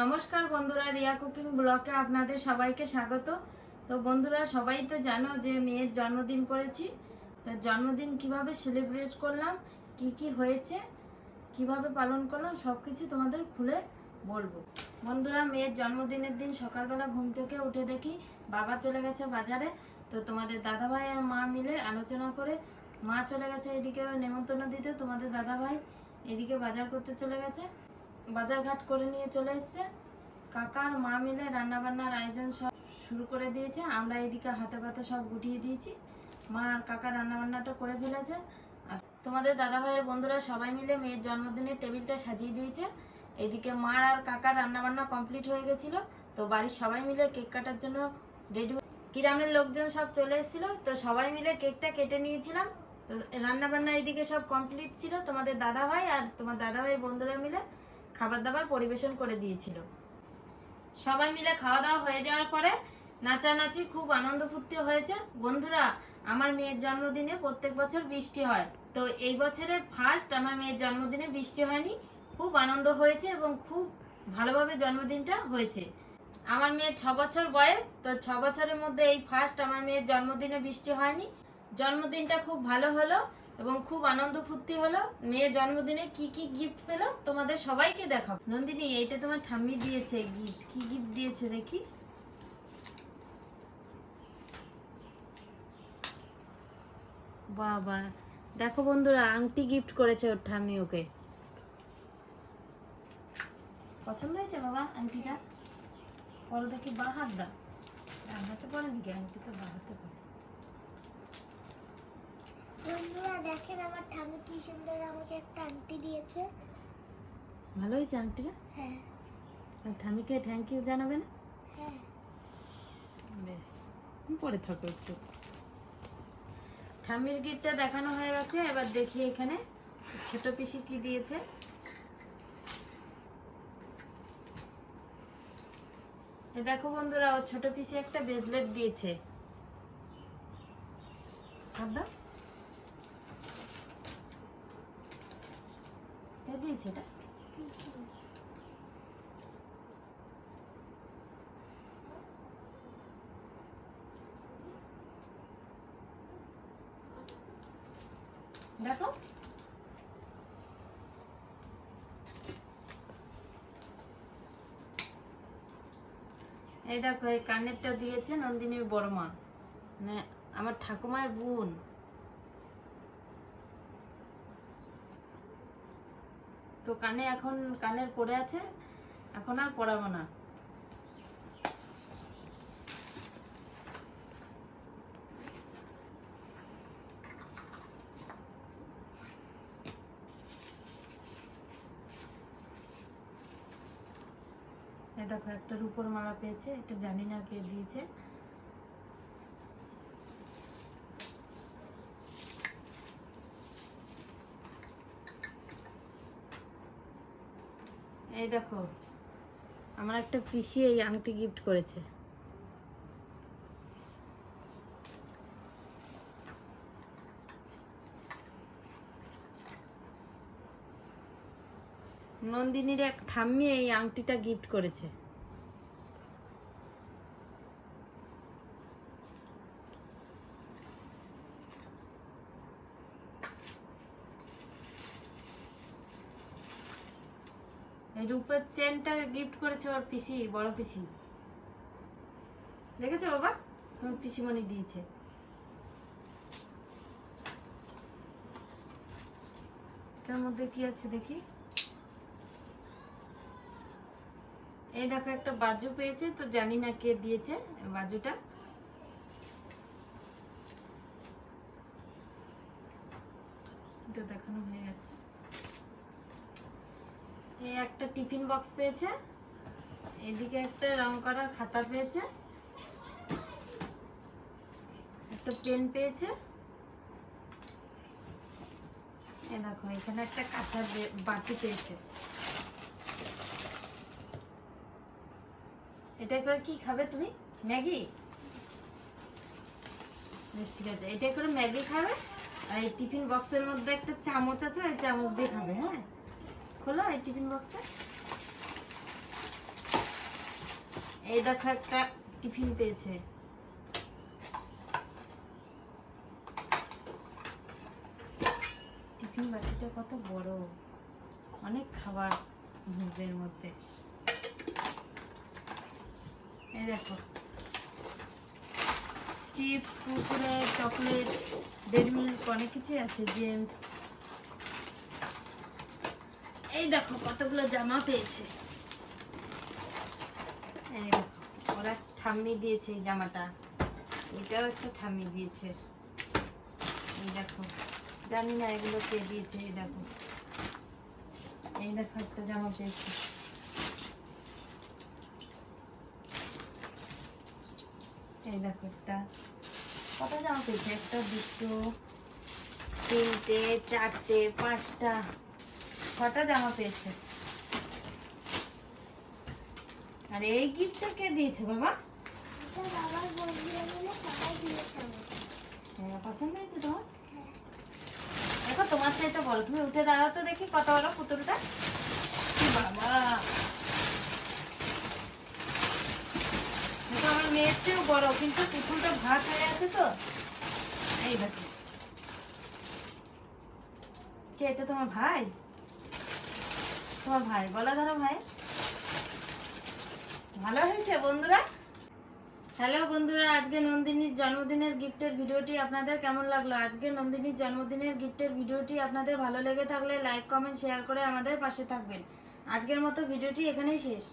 নমস্কার বন্ধুরা, রিয়া কুকিং ব্লকে আপনাদের সবাইকে স্বাগত। তো বন্ধুরা, সবাই তো জানো যে মেয়ের জন্মদিন করেছি। তো জন্মদিন কীভাবে সেলিব্রেট করলাম, কি কি হয়েছে, কীভাবে পালন করলাম সব কিছু তোমাদের খুলে বলব। বন্ধুরা, মেয়ের জন্মদিনের দিন সকালবেলা ঘুম থেকে উঠে দেখি বাবা চলে গেছে বাজারে। তো তোমাদের দাদাভাই আর মা মিলে আলোচনা করে মা চলে গেছে এদিকে নেমন্তন্ন দিতে। তোমাদের দাদাভাই এদিকে বাজার করতে চলে গেছে। বাজার ঘাট করে নিয়ে চলে এসছে। কাকা আর মা মিলে রান্না বান্নার আয়োজন সব শুরু করে দিয়েছে। আমরা এদিকে হাতে পাতে সব গুটিয়ে দিয়েছি। মা আর কাকা রান্না বান্নাটা করে ফেলেছে। আর তোমাদের দাদা ভাইয়ের বন্ধুরা সবাই মিলে মেয়ের জন্মদিনের টেবিলটা সাজিয়ে দিয়েছে। এদিকে মা আর কাকার রান্না বান্না কমপ্লিট হয়ে গেছিল। তো বাড়ির সবাই মিলে কেক কাটার জন্য রেডি গ্রামের লোকজন সব চলে এসেছিল। তো সবাই মিলে কেকটা কেটে নিয়েছিলাম। তো রান্নাবান্না এদিকে সব কমপ্লিট ছিল তোমাদের দাদা ভাই আর তোমার দাদা ভাইয়ের বন্ধুরা মিলে। খাবার দাবার পরিবেশন করে দিয়েছিল। সবাই মিলে খাওয়া দাওয়া হয়ে যাওয়ার পরে নাচানাচি খুব আনন্দ ফুর্তি হয়েছে। বন্ধুরা, আমার মেয়ের জন্মদিনে প্রত্যেক বছর বৃষ্টি হয়। তো এই বছরে ফার্স্ট আমার মেয়ের জন্মদিনে বৃষ্টি হয়নি। খুব আনন্দ হয়েছে এবং খুব ভালোভাবে জন্মদিনটা হয়েছে। আমার মেয়ের ছ বছর বয়স, তো ছ বছরের মধ্যে এই ফার্স্ট আমার মেয়ের জন্মদিনে বৃষ্টি হয়নি। জন্মদিনটা খুব ভালো হলো। এবং খুব আনন্দ ফুর্তি হলো। মেয়ের জন্মদিনে কি কি গিফট পেল তোমাদের সবাইকে দেখাবো। নন্দিনী, এইটা তোমার ঠাম্মি দিয়েছে গিফট কি গিফট দিয়েছে দেখি? বাবা, দেখো বন্ধুরা, আংটি গিফট করেছে ওর ঠাম্মি ওকে। পছন্দ হয়েছে বাবা আংটিটা? পরে দেখি বা হাত দা ডান হাতে পরে নাকি? আংটি তো বা হাতে পরে। বন্ধুরা দেখেন আমার ঠাম্মি কি সুন্দর আমাকে একটা আংটি দিয়েছে। ভালো হয়েছে আংটিটা? হ্যাঁ। আর ঠাম্মিকে থ্যাংক ইউ জানাবে না? হ্যাঁ। বেশ পরে থাকো একটু। ঠাম্মির গিফটটা দেখানো হয়ে গেছে এবার দেখি এখানে ছোট পিসি কি দিয়েছে। দেখো বন্ধুরা ও ছোট পিসি একটা ব্রেসলেট দিয়েছে। হাত দিয়েছে এটা। দেখো। এই দেখো, এই কানেরটা দিয়েছে নন্দিনীর বড় মা। মানে আমার ঠাকুমার বোন। তো কানে এখন, কানের পড়ে আছে, এখন আর পড়াবো না। দেখো, একটা রূপোর মালা পেয়েছে এটা জানি না কে দিয়েছে। এই দেখো, আমার একটা পিসি এই আংটি গিফট করেছে। নন্দিনীর এক ঠাম্মি এই আংটিটা গিফট করেছে। রূপের চেনটা গিফট করেছে ওর পিসি, বড় পিসি। দেখেছ বাবা? তোমার পিসিমণি দিয়েছে। এটার মধ্যে কি আছে দেখি? এই দেখো, একটা বাজু পেয়েছে, তো জানি না কে দিয়েছে বাজুটা। এটা দেখানো হয়ে গেছে। এই একটা টিফিন বক্স পেয়েছে। এদিকে একটা রং করার খাতা পেয়েছে। একটা পেন পেয়েছে। এই দেখো, এখানে একটা কাঁসার বাটি পেয়েছে। এটা করে কি খাবে তুমি? ম্যাগি? বেশ, ঠিক আছে। এটা করে ম্যাগি খাবে। আর এই টিফিন বক্সের মধ্যে একটা চামচ আছে, ওই চামচ দিয়ে খাবে হ্যাঁ? খোলো, এই টিফিন বক্সটা। এই দেখো একটা টিফিন পেয়েছে। টিফিন বাটিটা কত বড়। অনেক খাবার ঢুকবে মধ্যে। এই দেখো। Chips, Kurkure, chocolate Dairy Milk অনেক কিছুই আছে, জেমস। এই দেখো কতগুলো জামা পেয়েছে। ওরা ঠাম্মি দিয়েছে এই জামাটা। এটাও একটা ঠাম্মি দিয়েছে। এই দেখো, জানি না এগুলো কে দিয়েছে, এই দেখো। এই দেখো একটা জামা পেয়েছে। এই দেখো একটা কত জামা পেয়েছে? একটা দুটো, তিনটে, চারটে, পাঁচটা। ছটা জামা পেয়েছে। আর এই গিফটটা কে দিয়েছে বাবা? হ্যাঁ। দেখো, তোমার চাইতে বড়। তুমি উঠে তো দেখি কত বড় পুতুলটা। বাবা। আমার মেয়ের চেয়েও বড়, কিন্তু পুতুলটা ভাত হয়ে আছে তো। এই দেখো। কে, এটা তোমার ভাই? তোমার ভাই, বলা ধরো ভাই। ভালো হয়েছে বন্ধুরা? হ্যালো বন্ধুরা, আজকে নন্দিনীর জন্মদিনের গিফটের ভিডিওটি আপনাদের কেমন লাগল? আজকে নন্দিনীর জন্মদিনের গিফটের ভিডিওটি আপনাদের ভালো লেগে থাকলে লাইক কমেন্ট শেয়ার করে আমাদের পাশে থাকবেন। আজকের মতো ভিডিওটি এখানেই শেষ।